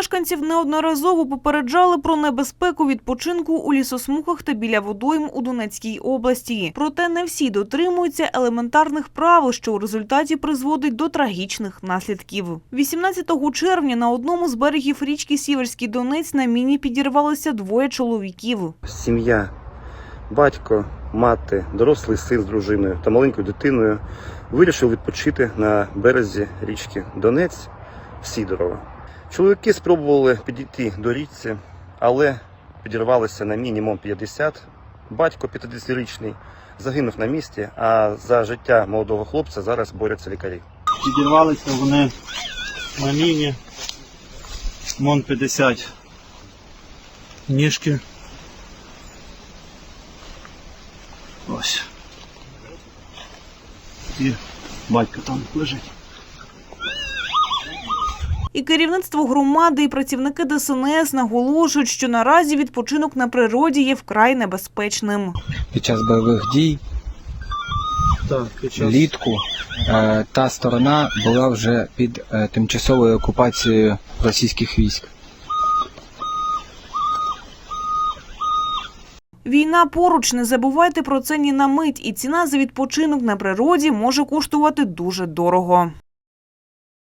Мешканців неодноразово попереджали про небезпеку відпочинку у лісосмугах та біля водойм у Донецькій області. Проте не всі дотримуються елементарних правил, що у результаті призводить до трагічних наслідків. 18 червня на одному з берегів річки Сіверський Донець на міні підірвалося двоє чоловіків. сім'я, батько, мати, дорослий син з дружиною та маленькою дитиною вирішив відпочити на березі річки Донець в Сідорово. Чоловіки спробували підійти до річці, але підірвалися на мінімум 50. Батько 50-річний загинув на місці, а за життя молодого хлопця зараз борються лікарі. Підірвалися вони на міні. Мон 50 ніжки. Ось. І батько там лежить. І керівництво громади і працівники ДСНС наголошують, що наразі відпочинок на природі є вкрай небезпечним. під час бойових дій Так, під час влітку е, та сторона була вже під е, тимчасовою окупацією російських військ. Війна поруч, не забувайте про це ні на мить, і ціна за відпочинок на природі може коштувати дуже дорого.